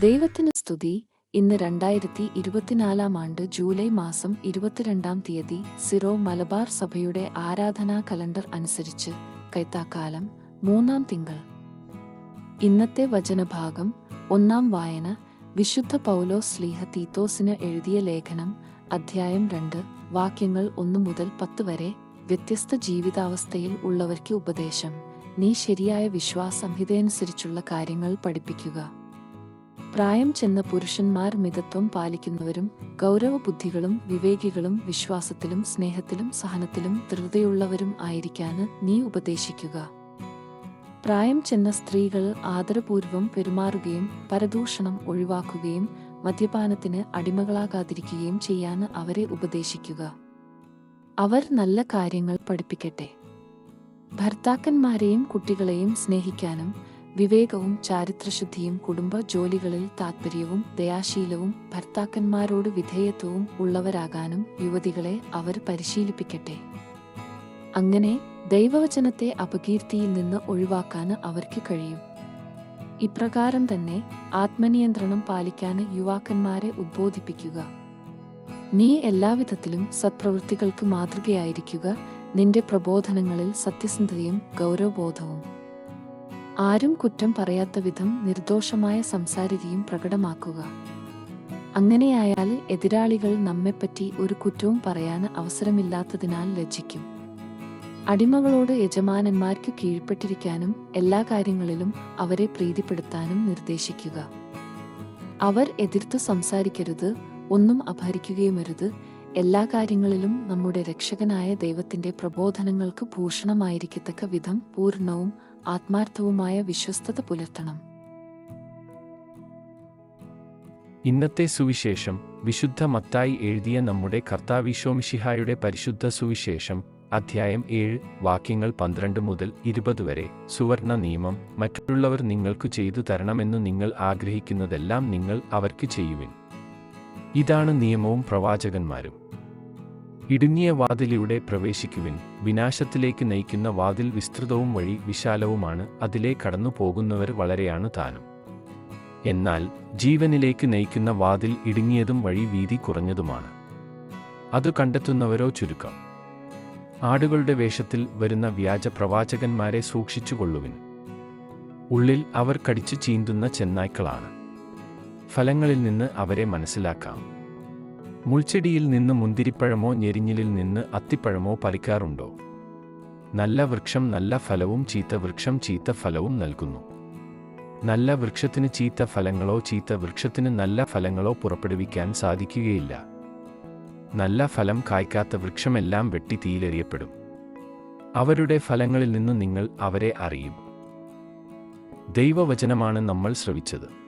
ദൈവത്തിന് സ്തുതി. ഇന്ന് രണ്ടായിരത്തി ഇരുപത്തിനാലാം ആണ്ട് ജൂലൈ മാസം ഇരുപത്തിരണ്ടാം തീയതി സിറോ മലബാർ സഭയുടെ ആരാധനാ കലണ്ടർ അനുസരിച്ച് കൈത്താക്കാലം മൂന്നാം തിങ്കൾ. ഇന്നത്തെ വചനഭാഗം ഒന്നാം വായന വിശുദ്ധ പൗലോ സ്ലീഹ തീത്തോസിന് എഴുതിയ ലേഖനം അധ്യായം രണ്ട് വാക്യങ്ങൾ ഒന്നു മുതൽ പത്ത് വരെ വ്യത്യസ്ത ജീവിതാവസ്ഥയിൽ ഉള്ളവർക്ക് ഉപദേശം. നീ ശരിയായ വിശ്വാസംഹിതയനുസരിച്ചുള്ള കാര്യങ്ങൾ പഠിപ്പിക്കുക. പ്രായം ചെന്ന പുരുഷന്മാർ മിതത്വം പാലിക്കുന്നവരും ഗൗരവബുദ്ധികളും വിവേകികളും വിശ്വാസത്തിലും സ്നേഹത്തിലും സഹനത്തിലും ധൃതയുള്ളവരും ആയിരിക്കാന് നീ ഉപദേശിക്കുക. പ്രായം ചെന്ന സ്ത്രീകൾ ആദരപൂർവം പെരുമാറുകയും പരദൂഷണം ഒഴിവാക്കുകയും മദ്യപാനത്തിന് അടിമകളാകാതിരിക്കുകയും ചെയ്യാന് അവരെ ഉപദേശിക്കുക. അവർ നല്ല കാര്യങ്ങൾ പഠിപ്പിക്കട്ടെ. ഭർത്താക്കന്മാരെയും കുട്ടികളെയും സ്നേഹിക്കാനും വിവേകവും ചാരിത്രശുദ്ധിയും കുടുംബ ജോലികളിൽ താത്പര്യവും ദയാശീലവും ഭർത്താക്കന്മാരോട് വിധേയത്വവും ഉള്ളവരാകാനും യുവതികളെ അവർ പരിശീലിപ്പിക്കട്ടെ. അങ്ങനെ ദൈവവചനത്തെ അപകീർത്തിയിൽ നിന്ന് ഒഴിവാക്കാൻ അവർക്ക് കഴിയും. ഇപ്രകാരം തന്നെ ആത്മനിയന്ത്രണം പാലിക്കാൻ യുവാക്കന്മാരെ ഉദ്ബോധിപ്പിക്കുക. നീ എല്ലാവിധത്തിലും സത്പ്രവൃത്തികൾക്ക് മാതൃകയായിരിക്കുക. നിന്റെ പ്രബോധനങ്ങളിൽ സത്യസന്ധതയും ഗൗരവബോധവും. ആരും കുറ്റം പറയാത്ത വിധം നിർദോഷമായ സംസാരികയും പ്രകടമാക്കുക. അങ്ങനെയായാൽ എതിരാളികൾ നമ്മെപ്പറ്റി ഒരു കുറ്റവും പറയാൻ അവസരമില്ലാത്തതിനാൽ ലജ്ജിക്കും. അടിമകളോട് യജമാനന്മാർക്ക് കീഴ്പ്പെട്ടിരിക്കാനും എല്ലാ കാര്യങ്ങളിലും അവരെ പ്രീതിപ്പെടുത്താനും നിർദ്ദേശിക്കുക. അവർ എതിർത്തു സംസാരിക്കരുത് ഒന്നും അപഹരിക്കുകയുമരുത്. എല്ലാ കാര്യങ്ങളിലും നമ്മുടെ രക്ഷകനായ ദൈവത്തിന്റെ പ്രബോധനങ്ങൾക്ക് ഭൂഷണമായിരിക്കത്തക്ക വിധം പൂർണവും ആത്മാർത്ഥവുമായ വിശ്വസ്തത പുലർത്തണം. ഇന്നത്തെ സുവിശേഷം വിശുദ്ധ മത്തായി എഴുതിയ നമ്മുടെ കർത്താവിശോമിഷിഹായുടെ പരിശുദ്ധ സുവിശേഷം അധ്യായം ഏഴ് വാക്യങ്ങൾ പന്ത്രണ്ട് മുതൽ ഇരുപത് വരെ. സുവർണ നിയമം മറ്റുള്ളവർ നിങ്ങൾക്ക് ചെയ്തു തരണമെന്ന് നിങ്ങൾ ആഗ്രഹിക്കുന്നതെല്ലാം നിങ്ങൾ അവർക്ക് ചെയ്യുവിൻ. ഇതാണ് നിയമവും പ്രവാചകന്മാരും. ഇടുങ്ങിയ വാതിലിലൂടെ പ്രവേശിക്കുവിൻ. വിനാശത്തിലേക്ക് നയിക്കുന്ന വാതിൽ വിസ്തൃതവും വഴി വിശാലവുമാണ്. അതിലെ കടന്നു പോകുന്നവർ വളരെയാണ് താനും. എന്നാൽ ജീവനിലേക്ക് നയിക്കുന്ന വാതിൽ ഇടുങ്ങിയതും വഴി വീതി കുറഞ്ഞതുമാണ്. അത് കണ്ടെത്തുന്നവരോ ചുരുക്കം. ആടുകളുടെ വേഷത്തിൽ വരുന്ന വ്യാജ പ്രവാചകന്മാരെ സൂക്ഷിച്ചുകൊള്ളുവിൻ. ഉള്ളിൽ അവർ കടിച്ചു ചീന്തുന്ന ചെന്നായ്ക്കളാണ്. ഫലങ്ങളിൽ നിന്ന് അവരെ മനസ്സിലാക്കാം. മുൾച്ചെടിയിൽ നിന്ന് മുന്തിരിപ്പഴമോ ഞെരിഞ്ഞിലിൽ നിന്ന് അത്തിപ്പഴമോ പലിക്കാറുണ്ടോ നല്ല വൃക്ഷം നല്ല ഫലവും ചീത്ത വൃക്ഷം ചീത്ത ഫലവും നൽകുന്നു. നല്ല വൃക്ഷത്തിന് ചീത്ത ഫലങ്ങളോ ചീത്ത വൃക്ഷത്തിന് നല്ല ഫലങ്ങളോ പുറപ്പെടുവിക്കാൻ സാധിക്കുകയില്ല. നല്ല ഫലം കായ്ക്കാത്ത വൃക്ഷമെല്ലാം വെട്ടി തീയിലെറിയപ്പെടും. അവരുടെ ഫലങ്ങളിൽ നിന്ന് നിങ്ങൾ അവരെ അറിയും. ദൈവവചനമാണ് നമ്മൾ ശ്രവിച്ചത്.